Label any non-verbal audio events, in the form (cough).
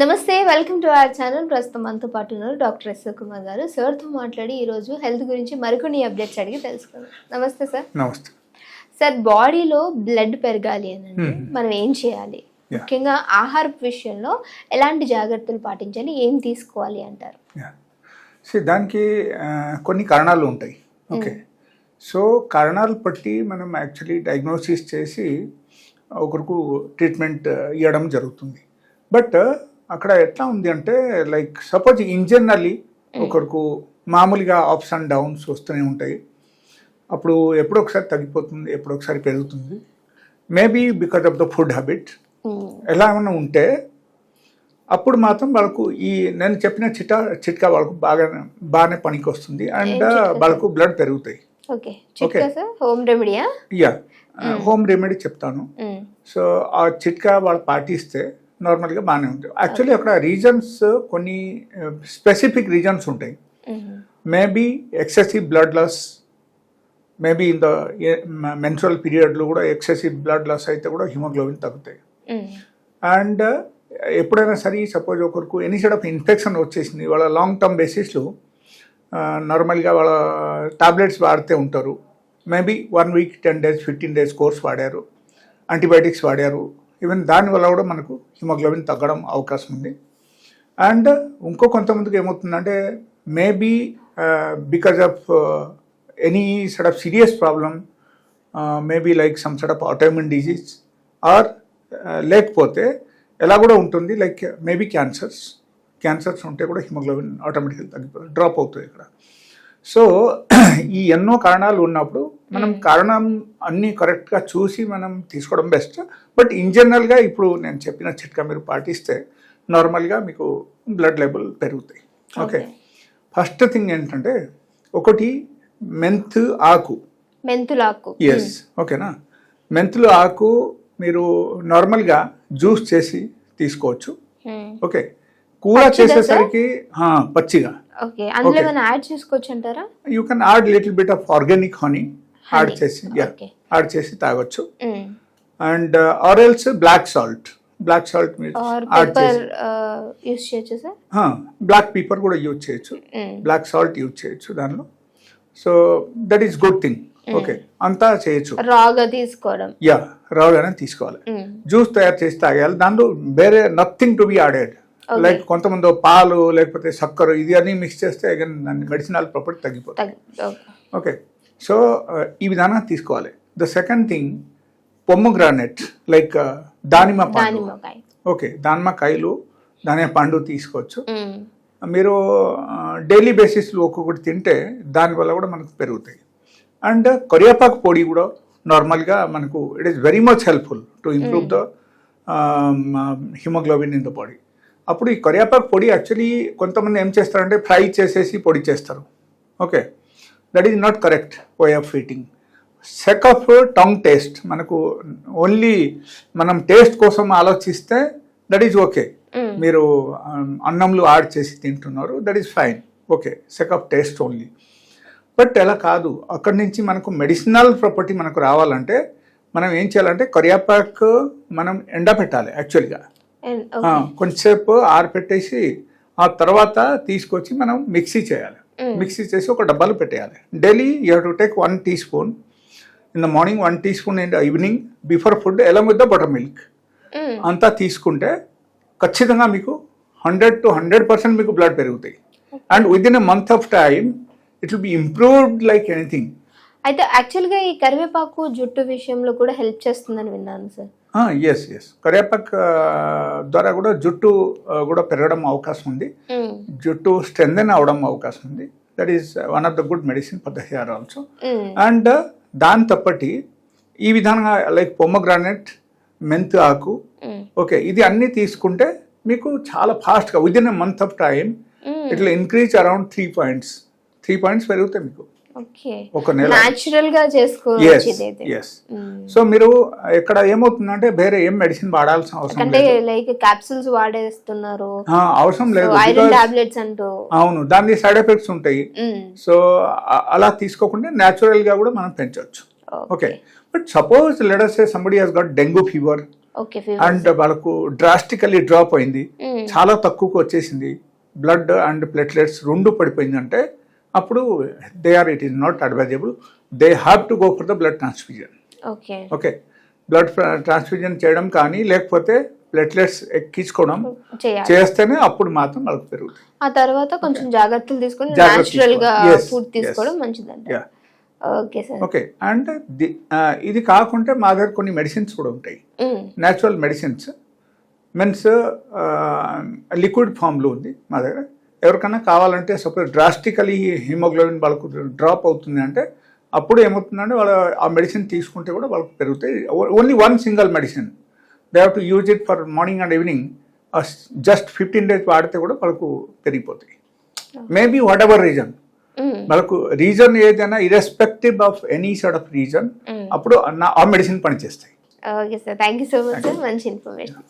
నమస్తే welcome to our channel. ప్రస్తుతం మనతో పాటు ఉన్నారు డాక్టర్ ఎస్ కుమార్ గారు. సార్తో మాట్లాడి ఈరోజు హెల్త్ గురించి మరికొన్ని అప్డేట్స్ అడిగి తెలుసుకుందాం. నమస్తే సార్. నమస్తే. సార్ బాడీలో బ్లడ్ పెరగాలి అని అంటే. మనం ఏం చేయాలి. ముఖ్యంగా ఆహార విషయంలో ఎలాంటి జాగ్రత్తలు పాటించాలి? ఏం తీసుకోవాలి అంటారు? సో దానికి కొన్ని కారణాలు ఉంటాయి. ఓకే. సో కారణాలు బట్టి మనం యాక్చువల్లీ డయాగ్నోసిస్ చేసి ఒకరికి ట్రీట్మెంట్ ఇవ్వడం జరుగుతుంది. బట్ అక్కడ ఎట్లా ఉంది అంటే లైక్ సపోజ్ ఇంజనరలీ ఒకరికి మామూలుగా అప్స్ అండ్ డౌన్స్ వస్తూనే ఉంటాయి. అప్పుడు ఎప్పుడో ఒకసారి తగ్గిపోతుంది ఎప్పుడో ఒకసారి పెరుగుతుంది maybe because of the food habit. ఎలా ఏమైనా ఉంటే అప్పుడు మాత్రం వాళ్ళకు ఈ నేను చెప్పిన చిట్టా చిట్కా వాళ్ళకు బాగా బాగానే పనికి వస్తుంది అండ్? వాళ్ళకు బ్లడ్ పెరుగుతాయి. ఓకే. హోమ్ రెమెడీయా యా హోమ్ రెమెడీ చెప్తాను. సో ఆ చిట్కా వాళ్ళు పాటిస్తే నార్మల్గా బాగానే ఉంటుంది యాక్చువల్లీ అక్కడ రీజన్స్ కొన్ని స్పెసిఫిక్ రీజన్స్ ఉంటాయి. Maybe excessive blood loss maybe in the menstrual పీరియడ్లో కూడా ఎక్సెసివ్ బ్లడ్ లాస్ అయితే కూడా హిమోగ్లోబిన్ తగ్గుతాయి. అండ్ ఎప్పుడైనా సరే సపోజ్ ఒకరికి ఎనీ సైడ్ ఆఫ్ ఇన్ఫెక్షన్ వచ్చేసింది వాళ్ళ లాంగ్ టర్మ్ బేసిస్లో నార్మల్గా వాళ్ళ టాబ్లెట్స్ వాడితే ఉంటారు. Maybe one week ten days fifteen days course వాడారు యాంటీబయాటిక్స్ వాడారు ఈవెన్ దానివల్ల కూడా మనకు హిమోగ్లోబిన్ తగ్గడం అవకాశం ఉంది. అండ్ ఇంకో కొంతమందికి ఏమవుతుందంటే maybe because of any side of serious problem maybe like some side of autoimmune disease or లేకపోతే ఎలా కూడా ఉంటుంది లైక్ మేబీ క్యాన్సర్స్ క్యాన్సర్స్ ఉంటే కూడా హిమోగ్లోబిన్ ఆటోమేటిక్గా తగ్గిపోతుంది డ్రాప్ అవుతుంది ఇక్కడ. సో (clears throat) ఈ ఎన్నో కారణాలు ఉన్నప్పుడు మనం కారణం అన్నీ కరెక్ట్గా చూసి మనం తీసుకోవడం బెస్ట్ బట్ ఇన్ జనరల్గా ఇప్పుడు నేను చెప్పిన చిట్కా మీరు పాటిస్తే నార్మల్గా మీకు బ్లడ్ లెవెల్ పెరుగుతాయి. ఓకే. ఫస్ట్ థింగ్ ఏంటంటే ఒకటి మెంత్ ఆకు. మెంతులాకు ఎస్ ఓకేనా మెంతులు ఆకు మీరు నార్మల్గా జ్యూస్ చేసి తీసుకోవచ్చు. ఓకే కూర చేసేసరికి పచ్చిగా. ఓకే అందులో Okay. ఏమైనా యాడ్ చేసుకోవచ్చు అంటారా? You can add little bit of organic honey add. చేసి. యాడ్ చేసి తాగొచ్చు. Mm. And or else black salt black salt pepper చేసి. చేయొచ్చు బ్లాక్ పీపర్ కూడా యూజ్ చేయొచ్చు. Mm. బ్లాక్ సాల్ట్ యూజ్ చేయొచ్చు దానిలో. So that is good thing okay అంతా చేయొచ్చు. రాగా తీసుకోవడం. యా రావుగానే తీసుకోవాలి. Mm. జ్యూస్ తయారు చేసి తాగేయాలి. దాంట్లో వేరే nothing to be added Okay. Like కొంతమంది పాలు లేకపోతే చక్కెర ఇది అన్ని మిక్స్ చేస్తే మెడిసినల్ ప్రాపర్టీ తగ్గిపోతుంది. తగ్గ ఓకే ఓకే సో ఈ విధానం తీసుకోవాలి. ద సెకండ్ థింగ్ పొమ్ము గ్రానెట్ లైక్ దానిమ్మ పండు. ఓకే దానిమ్మ కాయలు దానిమ్మ పండు తీసుకోవచ్చు. మీరు డైలీ బేసిస్లో ఒక్కొక్కటి తింటే దానివల్ల కూడా మనకు పెరుగుతాయి. అండ్ కొరియాపాకు పొడి కూడా నార్మల్గా మనకు it is very much helpful to improve the hemoglobin in the body అప్పుడు ఈ కొరియాపాకు పొడి యాక్చువల్లీ కొంతమంది ఏం చేస్తారంటే ఫ్రై చేసేసి పొడి చేస్తారు. Okay that is not correct way of eating sake of tongue taste మనకు ఓన్లీ మనం టేస్ట్ కోసం ఆలోచిస్తే దట్ ఈజ్ ఓకే. మీరు um, అన్నంలో యాడ్ చేసి తింటున్నారు that is fine okay sake of taste only but అలా కాదు. అక్కడి నుంచి మనకు మెడిసినల్ ప్రాపర్టీ మనకు రావాలంటే మనం ఏం చేయాలంటే కరియాపాక్ మనం ఎండబెట్టాలి యాక్చువల్గా. కొంచెంసేపు ఆరపెట్టేసి ఆ తర్వాత తీసుకొచ్చి మనం మిక్సీ చేయాలి. మిక్సీ చేసి ఒక డబ్బాలో పెట్టేయాలి. Daily you to take one teaspoon in the morning one teaspoon in the evening before food ఎలా విత్ ద బటర్ మిల్క్. అంతా తీసుకుంటే ఖచ్చితంగా మీకు హండ్రెడ్ టు హండ్రెడ్ పర్సెంట్ మీకు బ్లడ్ పెరుగుతాయి. And within a month of time it will be improved like anything. అయితే యాక్చువల్గా ఈ కరివేపాకు జుట్టు విషయంలో కూడా హెల్ప్ చేస్తుందని విన్నాను సార్. ఎస్ ఎస్ కరివేపాక్ ద్వారా కూడా జుట్టు కూడా పెరగడం అవకాశం ఉంది Mm. జుట్టు స్ట్రెంథెన్ అవడం అవకాశం ఉంది that is one of the good medicine for the hair also. And దాని తప్పటి ఈ విధంగా లైక్ పొమ్మగ్రానెట్ మెంతు ఆకు. ఓకే ఇది అన్నీ తీసుకుంటే మీకు చాలా ఫాస్ట్గా within a month of time. ఇట్లా increase around three points three points పెరుగుతాయి మీకు ఒక నెల. న్యాచురల్గా చేసుకోవచ్చు. సో మీరు ఇక్కడ ఏమవుతుందంటే వేరే ఏం మెడిసిన్ వాడాల్సిన అవసరం అంటే లైక్ క్యాప్సూల్స్ వాడేస్తున్నారు. అవసరం లేదు ఐరన్ టాబ్లెట్స్ అంటూ. అవును దాని సైడ్ ఎఫెక్ట్స్ ఉంటాయి. సో అ- అలా తీసుకోకుండా natural గా కూడా మనం పెంచవచ్చు okay but suppose let's say somebody has got dengue fever and వాళ్ళకు డ్రాస్టికల్లీ డ్రాప్ అయింది. చాలా తక్కువకు వచ్చేసింది. బ్లడ్ అండ్ ప్లేట్లెట్స్ రెండు పడిపోయిందంటే అప్పుడు they are it is not advisable they have to go for the blood transfusion okay blood transfusion చేయడం కానీ లేకపోతే ప్లేట్లెట్స్ ఎక్కించుకోవడం చేస్తేనే అప్పుడు మాత్రం వాళ్ళకి పెరుగుతుంది. ఆ తర్వాత కొంచెం జాగ్రత్తలు తీసుకొని న్యాచురల్గా ఫుడ్. తీసుకోవడం Yeah. Okay sir okay and ఇది కాకుండా మా దగ్గర కొన్ని మెడిసిన్స్ కూడా ఉంటాయి. న్యాచురల్ మెడిసిన్స్ మీన్స్ లిక్విడ్ ఫామ్లో ఉంది మా దగ్గర. ఎవరికైనా కావాలంటే సపోజ్ డ్రాస్టికలీ హిమోగ్లోబిన్ వాళ్ళకు డ్రాప్ అవుతుంది అంటే అప్పుడు ఏమవుతుందంటే వాళ్ళ ఆ మెడిసిన్ తీసుకుంటే కూడా వాళ్ళకి పెరుగుతాయి. Only one single medicine they have to use it for morning and evening just fifteen days వాడితే కూడా వాళ్ళకు పెరిగిపోతాయి. మేబీ వాట్ ఎవర్ రీజన్ మనకు రీజన్ ఏదైనా irrespective of any sort of reason అప్పుడు ఆ మెడిసిన్ పనిచేస్తాయి. Okay sir thank you so much sir మంచి ఇన్ఫర్మేషన్